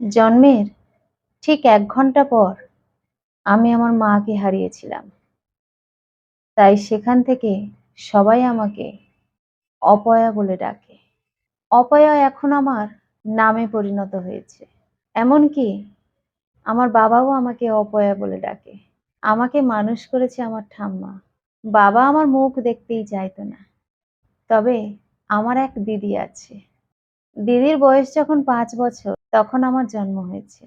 জন্মের ঠিক এক ঘণ্টা পর আমি আমার মাকে হারিয়েছিলাম। তাই সেখান থেকে সবাই আমাকে অপয়া বলে ডাকে। অপয়া এখন আমার নামে পরিণত হয়েছে। এমনকি আমার বাবাও আমাকে অপয়া বলে ডাকে। আমাকে মানুষ করেছে আমার ঠাম্মা। বাবা আমার মুখ দেখতেই চাইতো না। তবে আমার এক দিদি আছে। দিদির বয়স যখন পাঁচ বছর, তখন আমার জন্ম হয়েছে।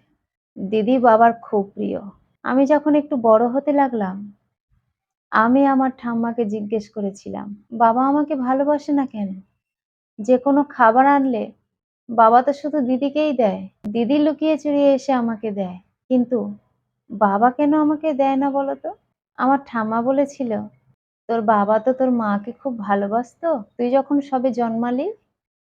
দিদি বাবার খুব প্রিয়। আমি যখন একটু বড় হতে লাগলাম, আমি আমার ঠাম্মাকে জিজ্ঞেস করেছিলাম, বাবা আমাকে ভালোবাসে না কেন? যে কোনো খাবার আনলে বাবা তো শুধু দিদিকেই দেয়। দিদি লুকিয়ে চুরিয়ে এসে আমাকে দেয়। কিন্তু বাবা কেন আমাকে দেয় না বলো তো আমার ঠাম্মা বলেছিল, তোর বাবা তো তোর মাকে খুব ভালোবাসতো? তুই যখন সবে জন্মালি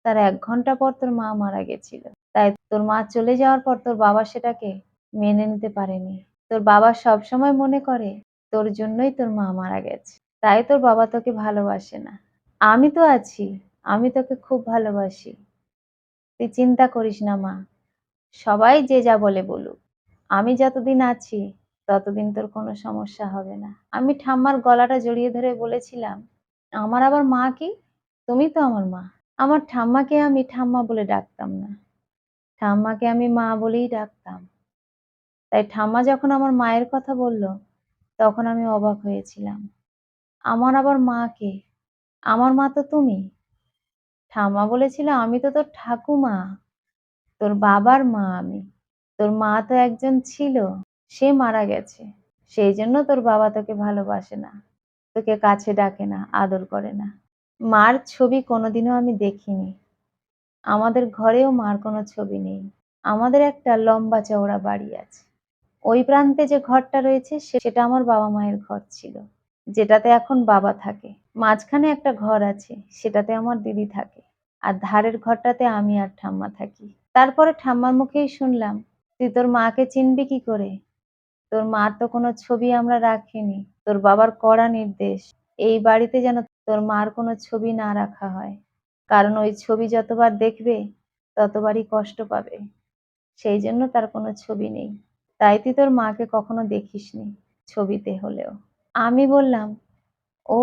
তার এক ঘণ্টা পর তোর মা মারা গেছিল। তাই তোর মা চলে যাওয়ার পর তোর বাবা সেটাকে মেনে নিতে পারেনি। তোর বাবা সব সময় মনে করে, তোর জন্যই তোর মা মারা গেছে। তাই তোর বাবা তোকে ভালোবাসে না। আমি তো আছি, আমি তোকে খুব ভালোবাসি। তুই চিন্তা করিস না মা। সবাই যে যা বলে বলুক। আমি যতদিন আছি, ততদিন তোর কোনো সমস্যা হবে না। আমি ঠাম্মার গলাটা জড়িয়ে ধরে বলেছিলাম, আমার আবার মা কি? তুমি তো আমার মা। আমার ঠাম্মাকে আমি ঠাম্মা বলে ডাকতাম না। ঠাম্মাকে আমি মা বলেই ডাকতাম। তাই ঠাম্মা যখন আমার মায়ের কথা বলল, তখন আমি অবাক হয়েছিলাম। আমার আবার মা কে? আমার মা তো তুমি। ঠাম্মা বলেছিল, আমি তো তোর ঠাকুমা। তোর বাবার মা আমি। তোর মা তো একজন ছিল। সে মারা গেছে। সেই জন্য তোর বাবা তোকে ভালোবাসে না। তোকে কাছে ডাকে না, আদর করে না। মার ছবি কোনোদিনও আমি দেখিনি। আমাদের ঘরেও মার কোনো ছবি নেই। আমাদের একটা লম্বা চওড়া বাড়ি আছে। ওই প্রান্তে যে ঘরটা রয়েছে সেটা আমার বাবা মায়ের ঘর ছিল, যেটাতে এখন বাবা থাকে। মাঝখানে একটা ঘর আছে, সেটাতে আমার দিদি থাকে। আর ধারের ঘরটাতে আমি আর ঠাম্মা থাকি। তারপরে ঠাম্মার মুখেই শুনলাম, তুই তোর মাকে চিনবি কি করে? তোর মার তো কোনো ছবি আমরা রাখিনি। তোর বাবার কড়া নির্দেশ। এই বাড়িতে যেন তোর মার কোনো ছবি না রাখা হয়। কারণ ওই ছবি যতবার দেখবে, ততবারই কষ্ট পাবে। সেই জন্য তার কোনো ছবি নেই। তাই তুই তোর মাকে কখনো দেখিসনি ছবিতে হলেও। আমি বললাম, ও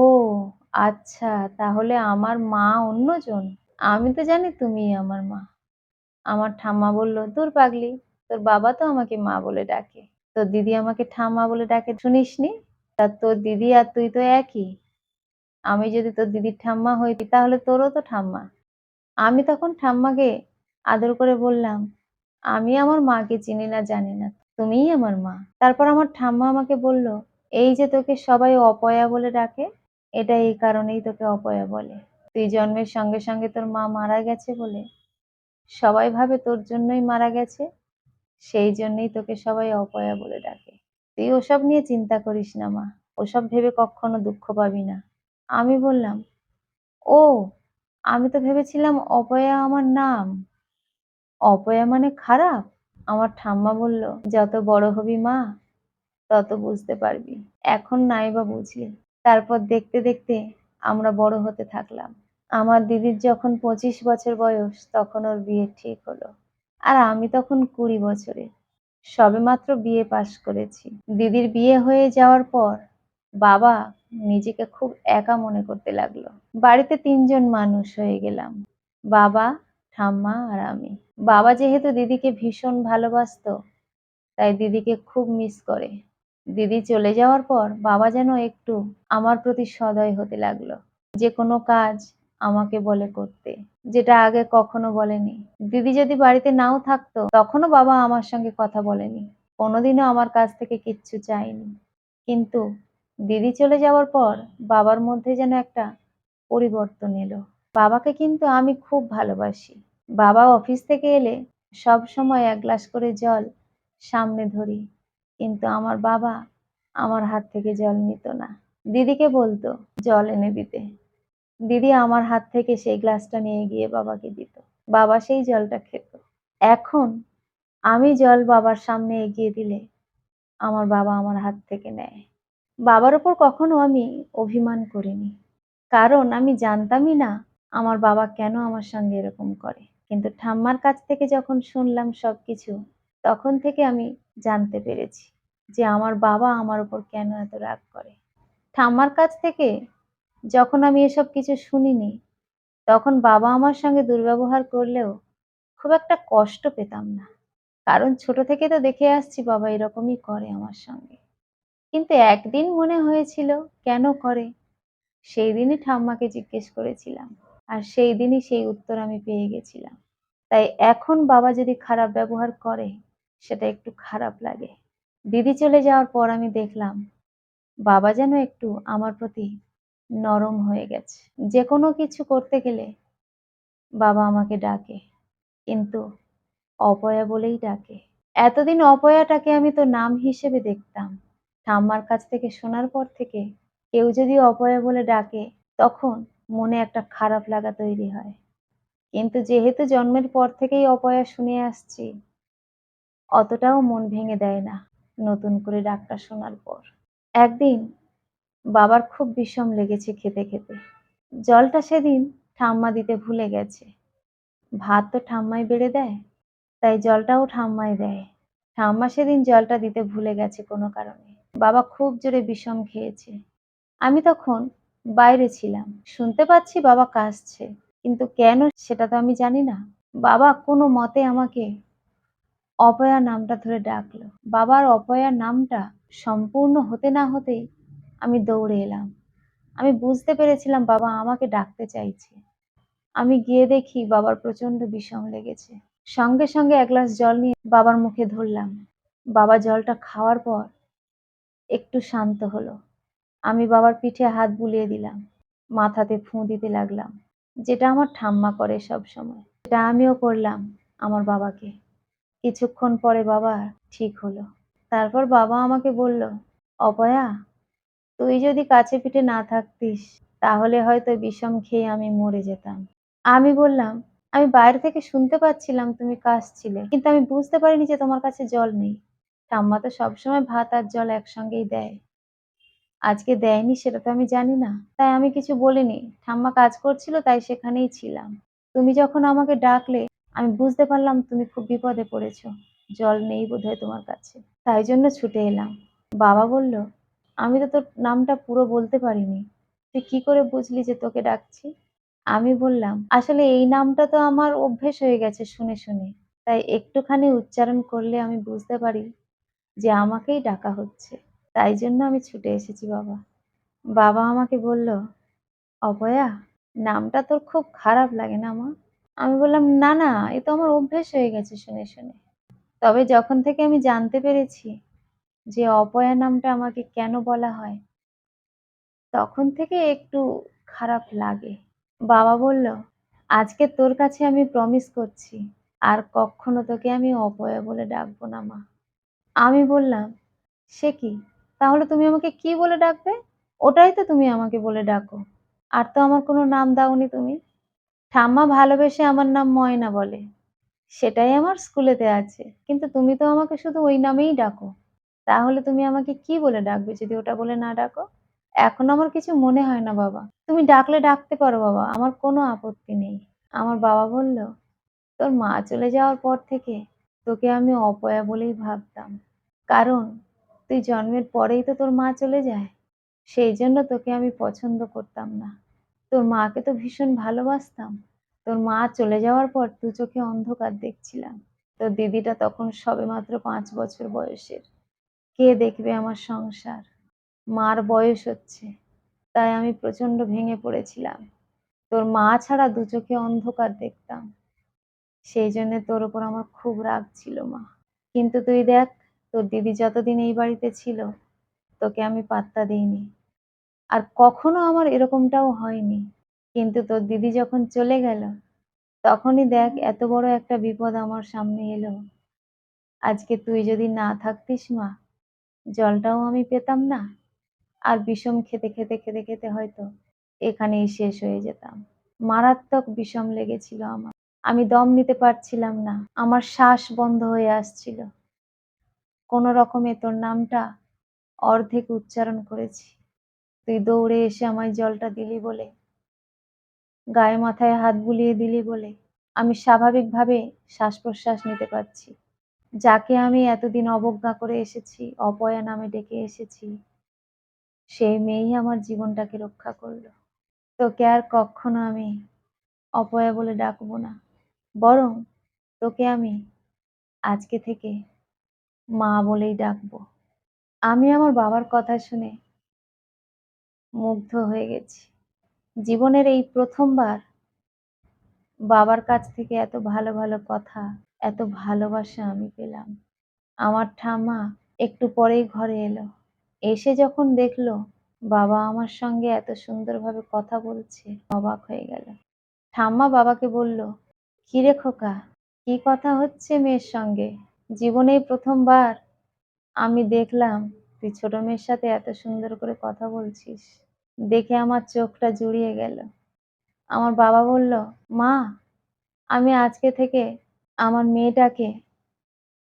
আচ্ছা তাহলে আমার মা অন্যজন? আমি তো জানি তুমিই আমার মা। আমার ঠাম্মা বলল, দূর পাগলি, তোর বাবা তো আমাকে মা বলে ডাকে। তোর দিদি আমাকে ঠাম্মা বলে ডাকে। শুনিসনি? তা তোর দিদি আর তুই তো একই। আমি যদি তোর দিদির ঠাম্মা হই, তাহলে তোরও তো ঠাম্মা। আমি তখন ঠাম্মাকে আদর করে বললাম, আমি আমার মাকে চিনি না, জানি না, তুমিই আমার মা। তারপর আমার ঠাম্মা আমাকে বলল, এই যে তোকে সবাই অপয়া বলে ডাকে, এটা এই কারণেই তোকে অপয়া বলে। তুই জন্মের সঙ্গে সঙ্গে তোর মা মারা গেছে বলে, সবাই ভাবে তোর জন্যই মারা গেছে, সেই জন্যই তোকে সবাই অপয়া বলে ডাকে। তুই ওসব নিয়ে চিন্তা করিস না মা, ওসব ভেবে কখনো দুঃখ পাবি না। আমি বললাম, ও, আমি তো ভেবেছিলাম অপয়া আমার নাম। অপয়া মানে খারাপ? আমার ঠাম্মা বলল, যত বড় হবি মা, তত বুঝতে পারবি। এখন নাই বা বুঝলি তারপর দেখতে দেখতে আমরা বড় হতে থাকলাম। আমার দিদির যখন পঁচিশ বছর বয়স, তখন ওর বিয়ে ঠিক হলো। আর আমি তখন কুড়ি বছরে। সবেমাত্র বিয়ে পাশ করেছি। দিদির বিয়ে হয়ে যাওয়ার পর বাবা নিজেকে খুব একা মনে করতে লাগল। বাড়িতে তিনজন মানুষ হয়ে গেলাম। বাবা, ঠাম্মা আর আমি। বাবা যেহেতু দিদিকে ভীষণ ভালোবাসতো, তাই দিদিকে খুব মিস করে। দিদি চলে যাওয়ার পর বাবা যেন একটু আমার প্রতি সদয় হতে লাগল। যে কোনো কাজ আমাকে বলে করতে, যেটা আগে কখনো বলেনি। দিদি যদি বাড়িতে নাও থাকতো, তখনও বাবা আমার সঙ্গে কথা বলেনি। কোনোদিনও আমার কাছ থেকে কিচ্ছু চাইনি কিন্তু দিদি চলে যাওয়ার পর বাবার মধ্যে যেন একটা পরিবর্তন এলো। বাবাকে কিন্তু আমি খুব ভালোবাসি। বাবা অফিস থেকে এলে সব সময় এক গ্লাস করে জল সামনে ধরি। কিন্তু আমার বাবা আমার হাত থেকে জল নিত না। দিদিকে বলতো, জল এনে দিতে। দিদি আমার হাত থেকে সেই গ্লাসটা নিয়ে গিয়ে বাবাকে দিত। বাবা সেই জলটা খেত। এখন আমি জল বাবার সামনে এগিয়ে দিলে আমার বাবা আমার হাত থেকে নেয়। বাবার ওপর কখনো আমি অভিমান করিনি। কারণ আমি জানতামই না আমার বাবা কেন আমার সঙ্গে এরকম করে। কিন্তু ঠাম্মার কাছ থেকে যখন শুনলাম সব কিছু তখন থেকে আমি জানতে পেরেছি যে আমার বাবা আমার ওপর কেন এত রাগ করে। ঠাম্মার কাছ থেকে যখন আমি এসব কিছু শুনিনি, তখন বাবা আমার সঙ্গে দুর্ব্যবহার করলেও খুব একটা কষ্ট পেতাম না। কারণ ছোট থেকে তো দেখে আসছি বাবা এরকমই করে আমার সঙ্গে। কিন্তু একদিন মনে হয়েছিল, কেন করে? সেই দিনই ঠাম্মাকে জিজ্ঞেস করেছিলাম। আর সেই দিনই সেই উত্তর আমি পেয়ে গেছিলাম। তাই এখন বাবা যদি খারাপ ব্যবহার করে, সেটা একটু খারাপ লাগে। দিদি চলে যাওয়ার পর আমি দেখলাম, বাবা যেন একটু আমার প্রতি নরম হয়ে গেছে। যে কোনো কিছু করতে গেলে বাবা আমাকে ডাকে, কিন্তু অপয়া বলেই ডাকে। এতদিন অপয়াটাকে আমি তো নাম হিসেবে দেখতাম। ঠাম্মার কাছ থেকে শোনার পর থেকে কেউ যদি অপয়া বলে ডাকে, তখন মনে একটা খারাপ লাগা তৈরি হয়। কিন্তু যেহেতু জন্মের পর থেকেই অপয়া শুনে আসছি, অতটাও মন ভেঙে দেয় না নতুন করে ডাকটা শোনার পর। একদিন বাবার খুব বিষম লেগেছে খেতে খেতে। জলটা সেদিন ঠাম্মা দিতে ভুলে গেছে। ভাত তো ঠাম্মাই বেড়ে দেয়, তাই জলটাও ঠাম্মাই দেয়। ঠাম্মা সেদিন জলটা দিতে ভুলে গেছে কোনো কারণে। বাবা খুব জোরে বিষম খেয়েছে। আমি তখন বাইরে ছিলাম। শুনতে পাচ্ছি বাবা কাশছে কিন্তু কেন সেটা তো আমি জানি না। বাবা কোনো মতে আমাকে অপয়া নামটা ধরে ডাকলো। বাবার অপয়া নামটা সম্পূর্ণ হতে না হতেই আমি দৌড়ে এলাম। আমি বুঝতে পেরেছিলাম বাবা আমাকে ডাকতে চাইছে। আমি গিয়ে দেখি বাবার প্রচণ্ড বিষম লেগেছে। সঙ্গে সঙ্গে এক গ্লাস জল নিয়ে বাবার মুখে ধরলাম। বাবা জলটা খাওয়ার পর একটু শান্ত হলো। আমি বাবার পিঠে হাত বুলিয়ে দিলাম, মাথাতে ফুঁ দিতে লাগলাম। যেটা আমার ঠাম্মা করে সব সময় সেটা আমিও করলাম আমার বাবাকে। কিছুক্ষণ পরে বাবা ঠিক হলো। তারপর বাবা আমাকে বলল, অপয়া, তুই যদি কাছে পিঠে না থাকতিস, তাহলে হয়তো বিষম খেয়ে আমি মরে যেতাম। আমি বললাম, আমি বাইরে থেকে শুনতে পাচ্ছিলাম তুমি কাশছিলে, কিন্তু আমি বুঝতে পারিনি যে তোমার কাছে জল নেই। ঠাম্মা তো সবসময় ভাত আর জল একসঙ্গেই দেয়। আজকে দেয়নি সেটা তো আমি জানি না। তাই আমি কিছু বলিনি। ঠাম্মা কাজ করছিল, তাই সেখানেই ছিলাম। তুমি যখন আমাকে ডাকলে, আমি বুঝতে পারলাম তুমি খুব বিপদে পড়েছো। জল নেই বোধহয় তোমার কাছে। তাই জন্য ছুটে এলাম। বাবা বলল, আমি তো তোর নামটা পুরো বলতে পারিনি। তুই কি করে বুঝলি যে তোকে ডাকছি? আমি বললাম, আসলে এই নামটা তো আমার অভ্যেস হয়ে গেছে শুনে শুনে। তাই একটুখানি উচ্চারণ করলে আমি বুঝতে পারি যে আমাকেই ডাকা হচ্ছে। তাই জন্য আমি ছুটে এসেছি, বাবা। বাবা আমাকে বলল, অপয়া, নামটা তোর খুব খারাপ লাগে না, মা? আমি বললাম, না না, এ তো আমার অভ্যেস হয়ে গেছে শুনে শুনে। তবে যখন থেকে আমি জানতে পেরেছি যে অপয়া নামটা আমাকে কেন বলা হয়, তখন থেকে একটু খারাপ লাগে। বাবা বলল, আজকে তোর কাছে আমি প্রমিস করছি, আর কখনো তোকে আমি অপয়া বলে ডাকবো না, মা। আমি বললাম, সে কি? তাহলে তুমি আমাকে কি বলে ডাকবে? ওটাই তো তুমি আমাকে বলে ডাকো। আর তো আমার কোনো নাম দাওনি তুমি। ঠাম্মা ভালোবেসে আমার নাম ময়না বলে। সেটাই আমার স্কুলেতে আছে। কিন্তু তুমি তো আমাকে শুধু ওই নামেই ডাকো। তাহলে তুমি আমাকে কি বলে ডাকবে যদি ওটা বলে না ডাকো? এখন আমার কিছু মনে হয় না বাবা। তুমি ডাকলে ডাকতে পারো বাবা। আমার কোনো আপত্তি নেই। আমার বাবা বলল, তোর মা চলে যাওয়ার পর থেকে তোকে আমি অপয়া বলেই ভাবতাম। কারণ তুই জন্মের পরেই তো তোর মা চলে যায়। সেই জন্য তোকে আমি পছন্দ করতাম না। তোর মাকে তো ভীষণ ভালোবাসতাম। তোর মা চলে যাওয়ার পর দু চোখে অন্ধকার দেখছিলাম। তোর দিদিটা তখন সবেমাত্র পাঁচ বছর বয়সের। কে দেখবে আমার সংসার? মার বয়স হচ্ছে, তাই আমি প্রচণ্ড ভেঙে পড়েছিলাম। তোর মা ছাড়া দু চোখে অন্ধকার দেখতাম। সেই জন্য তোর ওপর আমার খুব রাগ ছিল মা। কিন্তু তুই দেখ তোর দিদি যতদিন এই বাড়িতে ছিল, তোকে আমি পাত্তা দিইনি। আর কখনো আমার এরকমটাও হয়নি। কিন্তু তোর দিদি যখন চলে গেল, তখনই দেখ এত বড় একটা বিপদ আমার সামনে এলো। আজকে তুই যদি না থাকতিস মা, জলটাও আমি পেতাম না। আর বিষম খেতে খেতে খেতে খেতে হয়তো এখানেই শেষ হয়ে যেতাম। মারাত্মক বিষম লেগেছিল আমার। আমি দম নিতে পারছিলাম না। আমার শ্বাস বন্ধ হয়ে আসছিল। কোনো রকমে তোর নামটা অর্ধেক উচ্চারণ করেছি তুই দৌড়ে এসে আমায় জলটা দিলি বলে গায়ে মাথায় হাত বুলিয়ে দিলি বলে আমি স্বাভাবিকভাবে শ্বাস-প্রশ্বাস নিতে পারছি। যাকে আমি এতদিন অবজ্ঞা করে এসেছি, অপয়া নামে ডেকে এসেছি, সেই মেয়েই আমার জীবনটাকে রক্ষা করল। তোকে আর কক্ষনো আমি অপয়া বলে ডাকবো না। বরং তোকে আমি আজকে থেকে মা বলেই ডাকবো। আমি আমার বাবার কথা শুনে মুগ্ধ হয়ে গেছি। জীবনের এই প্রথমবার বাবার কাছ থেকে এত ভালো, ভালো কথা, এত ভালোবাসা আমি পেলাম। আমার ঠাম্মা একটু পরেই ঘরে এলো। এসে যখন দেখল বাবা আমার সঙ্গে এত সুন্দরভাবে কথা বলছে, অবাক হয়ে গেল। ঠাম্মা বাবাকে বলল, "কিরে খোকা, কি কথা হচ্ছে মেয়ের সঙ্গে? জীবনে প্রথমবার আমি দেখলাম তুই ছোট মেয়ের সাথে এত সুন্দর করে কথা বলছিস।" দেখে আমার চোখটা জুড়িয়ে গেল। আমার বাবা বলল, "মা, আমি আজকে থেকে আমার মেয়েটাকে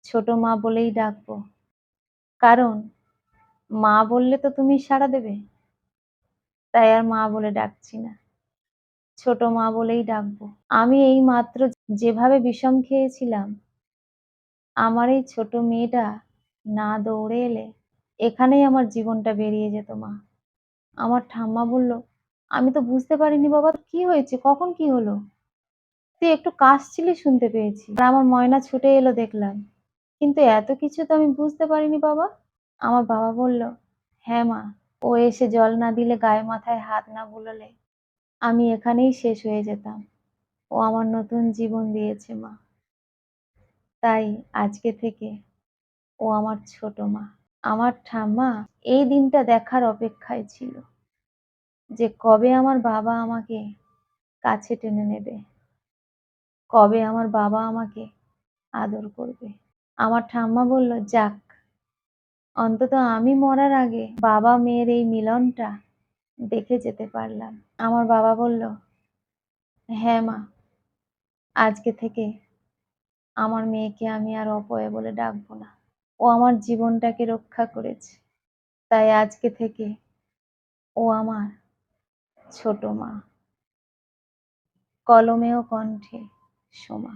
ছোট মা বলেই ডাকবো। কারণ মা বললে তো তুমি সাড়া দেবে। তাই আর মা বলে ডাকছি না। ছোট মা বলেই ডাকবো। আমি এই মাত্র যেভাবে বিষম খেয়েছিলাম, আমার এই ছোট মেয়েটা না দৌড়ে এলে এখানেই আমার জীবনটা বেরিয়ে যেত মা।" আমার ঠাম্মা বলল, "আমি তো বুঝতে পারিনি বাবা কি হয়েছে? কখন কি হলো? তুই একটু কাশছিলি শুনতে পেয়েছি। আর আমার ময়না ছুটে এলো দেখলাম। কিন্তু এত কিছু তো আমি বুঝতে পারিনি বাবা।" আমার বাবা বলল, "হ্যাঁ মা, ও এসে জল না দিলে গায়ে মাথায় হাত না বুলোলে আমি এখানেই শেষ হয়ে যেতাম। ও আমার নতুন জীবন দিয়েছে মা। তাই আজকে থেকে ও আমার ছোট মা।" আমার ঠাম্মা এই দিনটা দেখার অপেক্ষায় ছিল। যে কবে আমার বাবা আমাকে কাছে টেনে নেবে। কবে আমার বাবা আমাকে আদর করবে। আমার ঠাম্মা বলল, "যাক, অন্তত আমি মরার আগে বাবা মেয়ের এই মিলনটা দেখে যেতে পারলাম।" আমার বাবা বলল, "হ্যাঁ মা, আজকে থেকে আমার মেয়েকে আমি আর অপয়া বলে ডাকবো না। ও আমার জীবনটাকে রক্ষা করেছে। তাই আজকে থেকে ও আমার ছোট মা। কলমেও কণ্ঠে সোমা।"